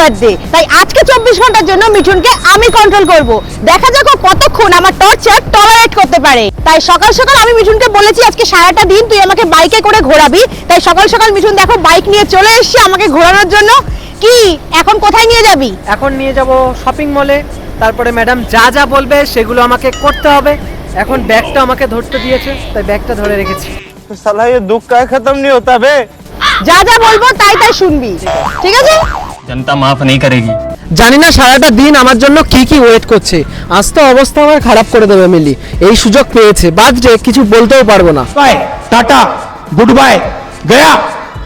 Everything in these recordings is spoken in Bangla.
বার্থডে তাই আজকে চব্বিশ ঘণ্টার জন্য মিঠুনকে আমি কন্ট্রোল করব। দেখা যাক কতক্ষণ আমার টর্চার টলারেট করতে পারে। তাই সকাল সকাল আমি মিঠুনকে বলেছি আজকে সারাটা দিন তুই আমাকে বাইকে করে ঘোরাবি। তাই সকাল সকাল মিঠুন দেখো বাইক নিয়ে চলে এসছি আমাকে ঘোরানোর জন্য। কি? এখন কোথায় নিয়ে যাবি? এখন নিয়ে যাব শপিং মলে তারপরে ম্যাডাম যা যা বলবে সেগুলো আমাকে করতে হবে। এখন ব্যাগটা আমাকে ধরতে দিয়েছে তাই ব্যাগটা ধরে রেখেছি। সালাই দুঃখ খতম নিয়ে হতে যা যা বলব তাই তাই শুনবি। ঠিক আছে? जनता माफ नहीं करेगी জানি না সারাটা দিন আমার জন্য কি কি ওয়েট করছে আজ তো অবস্থা আমার খারাপ করে দেবে মিলি এই সুযোগ পেয়েছে বাজরে কিছু বলতেও পারবো না बाय टाटा गुड बाय गया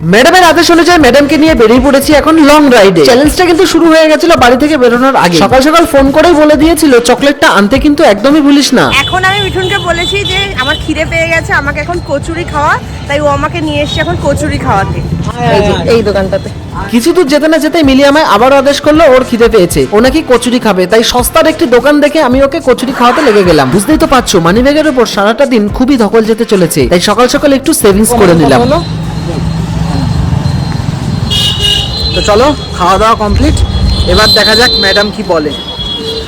ম্যাডামের আদেশ অনুযায়ী ম্যাডামকে নিয়ে বেরিয়ে পড়েছি এখন লং রাইডে চ্যালেঞ্জটা কিন্তু শুরু হয়ে গেছিল বাড়ি থেকে বেরোনোর আগে। সকাল সকাল ফোন করেই বলে দিয়েছিল চকলেটটা আনতে কিন্তু একদমই ভুলিস না। এখন আমি মিঠুনকে বলেছি যে আমার খিদে পেয়ে গেছে আমাকে এখন কচুরি খাওয়া। তাই ও আমাকে নিয়ে এসছে এখন কচুরি খাওয়াতে। এই দোকানটাতে। কিছু দূর যেতে না যেতে মিলি আমায় আবার আদেশ করল ওর খিদে পেয়েছে ও নাকি কচুরি খাবে। তাই সস্তার একটি দোকান দেখে আমি ওকে কচুরি খাওয়াতে লেগে গেলাম। বুঝতেই তো পারছ মানি ব্যাগের উপর সারাটা দিন খুবই ধকল যেতে চলেছে। তাই সকাল সকাল একটু সেভিংস করে নিলাম। তো চলো খাওয়া দাওয়া কমপ্লিট এবার দেখা যাক ম্যাডাম কি বলে।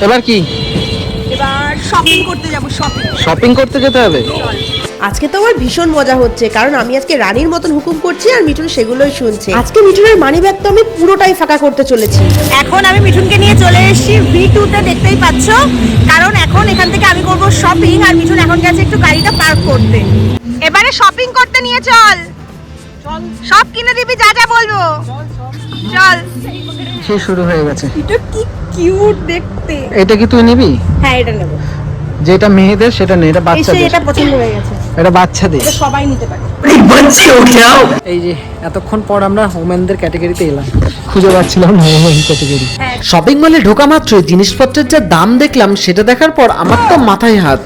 এবার কি? এবার শপিং করতে যাব শপিং শপিং করতে যেতে হবে? আজকে তো আমার ভীষণ মজা হচ্ছে কারণ আমি আজকে রানীর মতন হুকুম করছি আর মিঠুন সেগুলোই শুনছে। আজকে মিঠুনের মানি ব্যাগ তো আমি পুরোটাই ফাঁকা করতে চলেছি। এখন আমি মিঠুনকে নিয়ে চলে এসেছি ভি টুতে দেখতেই পাচ্ছ। কারণ এখন এখান থেকে আমি করব শপিং আর মিঠুন এখন গেছে একটু গাড়িটা পার্ক করতে। এবারে শপিং করতে নিয়ে চল। সব কিনে দিবি যা যা বলব। চল। সে শুরু হয়ে গেছে। এটা কি কিউট দেখতে। এটা কি তুই নিবি? হ্যাঁ এটা নেব। যেটা মেয়েদের সেটা নেই এটা বাচ্চাদের। এটা পছন্দ হয়ে গেছে। এটা বাচ্চাদের। এটা সবাই নিতে পারে। এই যে এতক্ষণ পর আমরা হোমেনদের ক্যাটাগরিতে এলাম। খুঁজে পাচ্ছিলাম হোমেন ক্যাটাগরি। শপিং মলে ঢোকা মাত্র জিনিসপত্রের যা দাম দেখলাম সেটা দেখার পর আমার তো মাথায় হাত।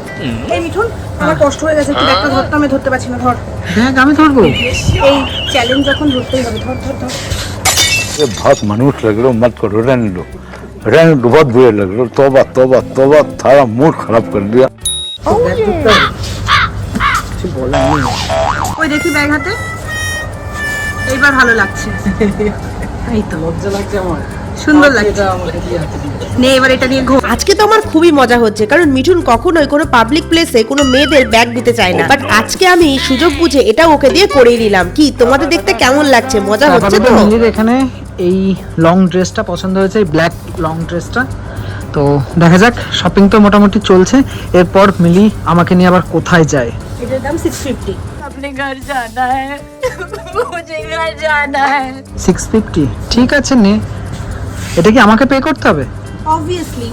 এই মিঠুন আমার কষ্ট হয়ে গেছে। তুই একটা ধরতে আমি ধরতে পারছি না ধর। দেখ আমি ধরবো। এই চ্যালেঞ্জ যখন ধরতেই হবে ধর ধর ধর। ये बहुत मनुष्य लग रहे हो मत करो रहने लो रहने दो बहुत बुरे लग रहे हो तोबा तोबा तोबा थारा मूड खराब कर दिया ওই দেখি ব্যাগ হাতে এইবার ভালো লাগছে এই তো লজ্জা লাগছে আমার সুন্দর লাগছে আমাকে দিয়ে হাতে দিবে। নে এবার এটা নিয়ে ঘুম আজকে তো আমার খুবই মজা হচ্ছে কারণ মিঠুন কখনোই কোনো পাবলিক প্লেসে কোনো মেয়েদের ব্যাগ দিতে চায় না বাট আজকে আমি সুযোগ বুঝে এটা ওকে দিয়ে করিয়ে নিলাম কি তোমাদের দেখতে কেমন লাগছে মজা হচ্ছে তো আপাতত মিলির এখানে এই লং ড্রেসটা পছন্দ হয়েছে এই ব্ল্যাক লং ড্রেসটা তো দেখা যাক শপিং তো মোটামুটি চলছে। এরপর মিলি আমাকে নিয়ে আবার কোথায় যায়? এটার দাম সিক্স ফিফটি সিক্স ফিফটি ঠিক আছে নে। এটা কি আমাকে পে করতে হবে? অবভিয়াসলি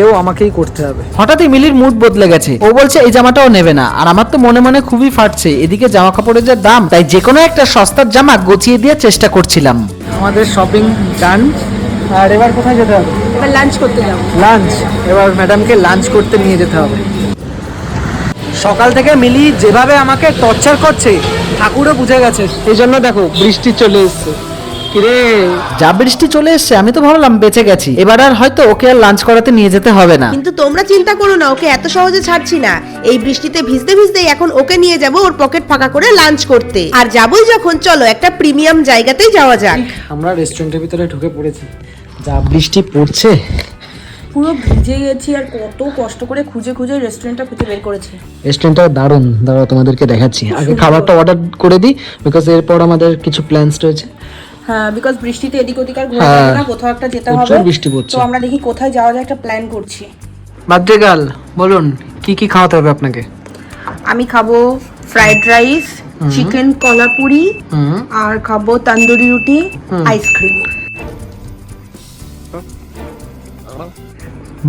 এও আমাকেই করতে হবে। হঠাৎই মিলির মুড বদলে গেছে। ও বলছে এই জামাটাও নেবে না। আর আমার তো মনে মনে খুবই ফাটছে। এদিকে জামা কাপড়ের যে দাম তাই যে কোনো একটা সস্তার জামা গুছিয়ে দিয়ে চেষ্টা করছিলাম। আমাদের শপিং ডান আর এবার কোথায় যেতে হবে? এবার লাঞ্চ করতে যাব। লাঞ্চ এবার ম্যাডামকে লাঞ্চ করতে নিয়ে যেতে হবে। সকাল থেকে মিলি যেভাবে আমাকে টর্চার করছে ঠাকুরও বুঝে গেছে। এই জন্য দেখো বৃষ্টি চলে এসছে। কিরে? যা বৃষ্টি চলে এসছে আমি তো ভাবলাম বেঁচে গেছি। এবার আর হয়তো ওকে আর লাঞ্চ করাতে নিয়ে যেতে হবে না। কিন্তু তোমরা চিন্তা করো না ওকে এত সহজে ছাড়ছি না। এই বৃষ্টিতে ভিজতে ভিজতে এখন ওকে নিয়ে যাব ওর পকেট ফাঁকা করে লাঞ্চ করতে। আর যাবই যখন চলো একটা প্রিমিয়াম জায়গাতেই যাওয়া যাক। আমরা রেস্টুরেন্টের ভিতরে ঢুকে পড়েছি। যা বৃষ্টি পড়ছে। পুরো ভিজে গেছি আর কত কষ্ট করে খুঁজে খুঁজে রেস্টুরেন্টটা খুঁজে বের করেছি। রেস্টুরেন্টটা দারুণ। দাঁড়াও তোমাদেরকে দেখাচ্ছি। আগে খাবারটা অর্ডার করে দিই বিকজ এরপর আমাদের কিছু প্ল্যানস রয়েছে। বিকজ বৃষ্টিতে এদিক ওদিক আর ঘোরা হ্যাঁ। যাবে না কোথাও একটা যেতে প্রচুর হবে। বৃষ্টি পড়ছে। তো আমরা দেখি কোথায় যাওয়া যায় একটা প্ল্যান করছি। বলুন কি কি খাওয়াতে হবে আপনাকে? আমি খাব ফ্রাইড রাইস চিকেন কলাপুরি আর খাব তন্দুরি রুটি আইসক্রিম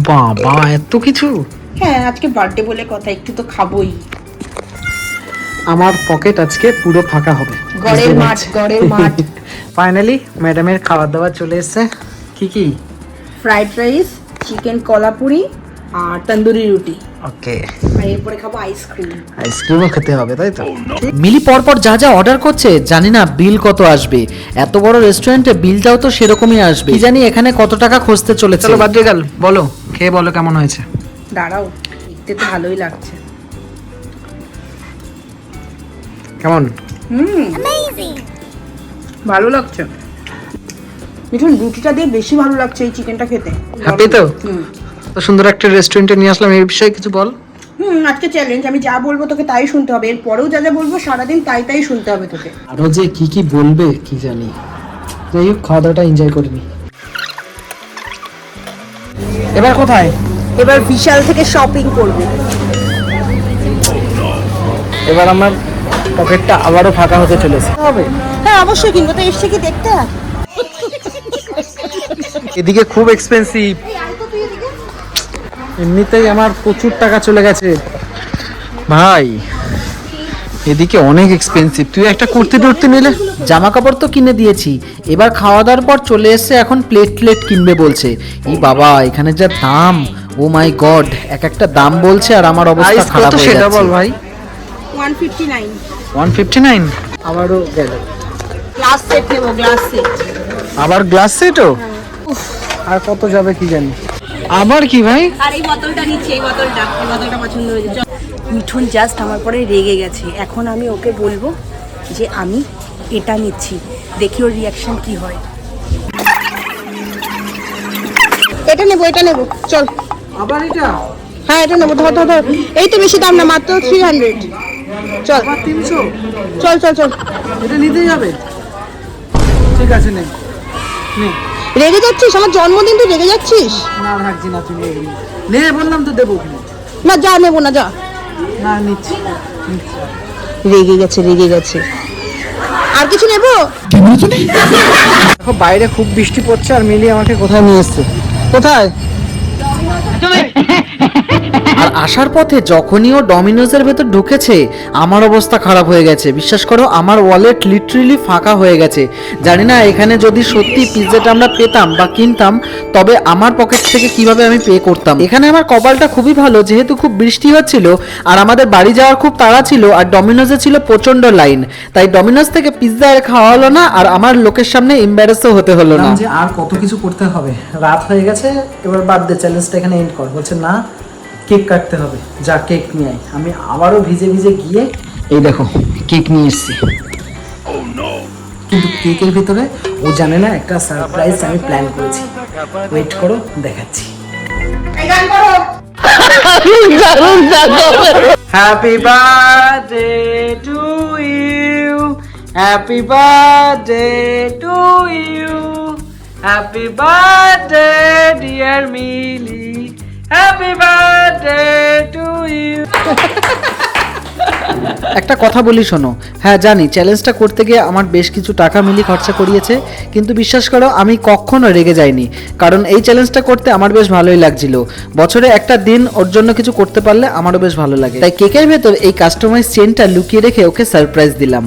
বাবা এত কিছু? হ্যাঁ আজকে বার্থডে বলে কথা একটু তো খাবোই। আমার পকেট আজকে পুরো ফাঁকা হবে। গড়ের মাঠ গড়ের মাঠ। ফাইনালি ম্যাডামের খাবার দাবার চলে এসেছে। কি কি? ফ্রাইড রাইস চিকেন কলাপুরি আর তন্দুরি রুটি। ওকে আর এরপরে খাব আইসক্রিম আইসক্রিমও খেতে হবে তাই তো? মিলি পরপর যা যা অর্ডার করছে জানি না বিল কত আসবে। এত বড় রেস্টুরেন্টে বিলটাও তো সেরকমই আসবে। কি জানি এখানে কত টাকা খুঁজতে চলেছে। চলো বাদ্রিগাল বলো খেয়ে বলো কেমন হয়েছে। দাঁড়াও দেখতে তো ভালোই লাগছে। কেমন? ভালো লাগছে। মিঠুন রুটিটা দিয়ে বেশি ভালো লাগছে এই চিকেনটা খেতে। হ্যাপি তো? তো সুন্দর একটা রেস্টুরেন্টে নিয়ে আসলাম এই বিষয়ে কিছু বল। হুম আজকে চ্যালেঞ্জ আমি যা বলব তোকে তাই শুনতে হবে। এর পরেও যা যা বলব সারাদিন তাই তাই শুনতে হবে তোকে। আরও যে কি কি বলবে কি জানি। যাই হোক খাওয়া দাওয়াটা এনজয় করিনি এবার কোথায়? এবার বিশাল থেকে শপিং করব। এবার আমার পকেটটা আবারও ফাঁকা হতে চলেছে। হবে। হ্যাঁ অবশ্যই কিনবো। তো এসছে কি দেখতে? এদিকে খুব এক্সপেন্সিভ এমনিতেই আমার প্রচুর টাকা চলে গেছে। ভাই এদিকে অনেক এক্সপেন্সিভ তুই একটা কুর্তি টুর্তি নিলে? জামা কাপড় তো কিনে দিয়েছি। এবার খাওয়া দাওয়ার পর চলে এসে এখন প্লেট প্লেট কিনবে বলছে। এই বাবা এখানে যা দাম। ও মাই গড এক একটা দাম বলছে আর আমার অবস্থা খারাপ হয়ে যাচ্ছে। সেটা বল ভাই। ওয়ান ফিফটি নাইন 159 আবারও গেল। গ্লাস সেট নেব গ্লাস সেট আবার গ্লাস সেটও আর কত যাবে কি জানি। আবার কি ভাই? আর এই বোতলটা নিচ্ছি এই বোতলটা। এই বোতলটা পছন্দ হয়েছে। মিঠুন জাস্ট আমার পরে রেগে গেছে। এখন আমি ওকে বলব যে আমি এটা নিচ্ছি। দেখি ওর রিয়াকশন কি হয়। এটা নেব এটা নেব। চল। আবার এটা? হ্যাঁ এটা নেব। ধর ধর ধর। এই তো বেশি দাম না মাত্র থ্রি হান্ড্রেড চল। তিনশো? চল চল চল। এটা নিতেই হবে। ঠিক আছে নে। নে। রেগে যাচ্ছিস? আমার জন্মদিন তুই রেগে যাচ্ছিস? না রাখছি না তুমি নে বললাম তো দেবো না যা নেব না যা। না নিচ্ছি। রেগে গেছে রেগে গেছে। আর কিছু নেব? দেখো বাইরে খুব বৃষ্টি পড়ছে আর মিলি আমাকে কোথায় নিয়ে এসছে? কোথায়? আর আসার পথে যখনই ও ডমিনোজের ভেতর ঢুকেছে, আমার অবস্থা খারাপ হয়ে গেছে। বিশ্বাস করো, আমার ওয়ালেট লিটারেলি ফাঁকা হয়ে গেছে। জানি না এখানে যদি সত্যি পিৎজাটা আমরা পেতাম বা কিনতাম, তবে আমার পকেট থেকে কীভাবে আমি পে করতাম? এখানে আমার কপালটা খুবই ভালো, যেহেতু খুব বৃষ্টি হচ্ছিল, আর আমাদের বাড়ি যাওয়ার খুব তাড়া ছিল, আর ডমিনোজে ছিল প্রচণ্ড লাইন তাই ডমিনোজ থেকে পিৎজা আর খাওয়া হলো না, আর আমার লোকের সামনে এম্বারেসও হতে হলো না। যে আর কত কিছু করতে হবে। রাত হয়ে গেছে, এবার বাদ দে চ্যালেঞ্জটা এখানে এন্ড কর। বলছে, না কেক কাটতে হবে যা কেক নিয়ে আয়। আমি আবারও ভিজে ভিজে গিয়ে এই দেখো কেক নিয়ে এসেছি। কিন্তু কেকের ভিতরে ও জানে না একটা সারপ্রাইজ আমি প্ল্যান করেছি। ওয়েট করো দেখাচ্ছি। Happy birthday to you happy birthday to you happy birthday dear Mili happy birthday to you একটা কথা বলি শোনো। হ্যাঁ জানি চ্যালেঞ্জটা করতে গিয়ে আমার বেশ কিছু টাকা মিলি খরচা করিয়েছে, কিন্তু বিশ্বাস করো, আমি কখনো রেগে যাইনি। কারণ এই চ্যালেঞ্জটা করতে আমার বেশ ভালোই লাগছিল। বছরে একটা দিন ওর জন্য কিছু করতে পারলে আমারও বেশ ভালো লাগে। তাই কেকের ভেতর এই কাস্টমাইজ চেনটা লুকিয়ে রেখে ওকে সারপ্রাইজ দিলাম।